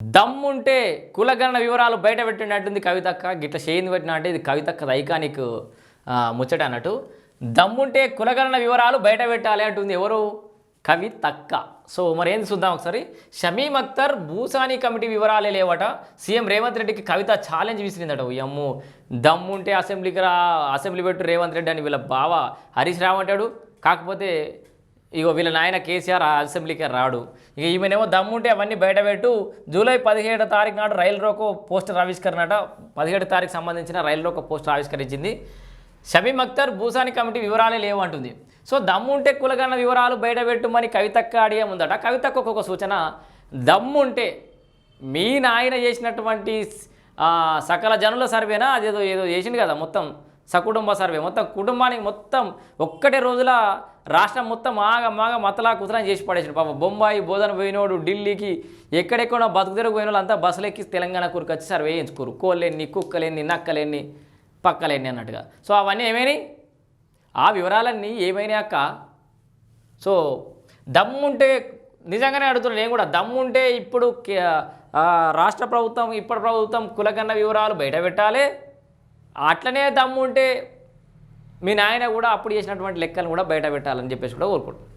దమ్ముంటే కులగణన వివరాలు బయట పెట్టినట్టుంది కవితక్క. గిట్ల చేయింది పెట్టిన అంటే ఇది కవితక్క ఐకానిక్ ముచ్చట అన్నట్టు. దమ్ముంటే కులగణన వివరాలు బయట పెట్టాలి అంటుంది ఎవరు? కవితక్క. సో మరి ఏంది చూద్దాం ఒకసారి. షమీమ్ అఖ్తర్ భూసాని కమిటీ వివరాలే లేవట. సీఎం రేవంత్ రెడ్డికి కవిత ఛాలెంజ్ విసిరిందట. అమ్ము దమ్ముంటే అసెంబ్లీకి రా అసెంబ్లీ పెట్టు రేవంత్ రెడ్డి అని వీళ్ళ బావ హరీష్ రావు అంటాడు. కాకపోతే ఇగో వీళ్ళ నాయన కేసీఆర్ అసెంబ్లీకి రాడు. ఇక ఈమెనేమో దమ్ముంటే అవన్నీ బయటపెట్టు జూలై పదిహేడు తారీఖు నాడు రైలు రోకో పోస్టర్ ఆవిష్కరణ అట పదిహేడు తారీఖు సంబంధించిన రైలు రోకో పోస్టర్ ఆవిష్కరించింది. షమీమ్ అఖ్తర్ భూసాని కమిటీ వివరాలే లేవు అంటుంది. సో దమ్ముంటే కులగన్న వివరాలు బయటపెట్టుమని కవితక్క అడిగే ముందట కవితక్క ఒక సూచన దమ్ముంటే మీ నాయన చేసినటువంటి సకల జనుల సర్వేనా అదేదో ఏదో చేసింది కదా మొత్తం. సకుటుంబ సర్వే. మొత్తం కుటుంబానికి మొత్తం ఒక్కటే రోజుల రాష్ట్రం మొత్తం మాగా మాగ మతలా కుతలం చేసి పడేసాడు. పాప బొంబాయి బోధన పోయినోడు ఢిల్లీకి ఎక్కడెక్కడో బతుకుదెరకు పోయిన వాళ్ళు అంతా బస్సులు ఎక్కి తెలంగాణ కూరకు వచ్చి సర్వే చేయించుకోరు కోళ్ళెన్ని కుక్కలేని నక్కలేని పక్కలేని అన్నట్టుగా. సో అవన్నీ ఏమైనాయి? ఆ వివరాలన్నీ ఏమైనాక అక్క? సో దమ్ముంటే నిజంగానే అడుగుతున్నాను నేను కూడా దమ్ముంటే ఇప్పుడు రాష్ట్ర ప్రభుత్వం ఇప్పటి ప్రభుత్వం కులకన్న వివరాలు బయట పెట్టాలి. అట్లనే దమ్ముంటే మీ నాయన కూడా అప్పుడు చేసినటువంటి లెక్కలు కూడా బయట పెట్టాలని చెప్పేసి కూడా కోరుకుంటున్నాను.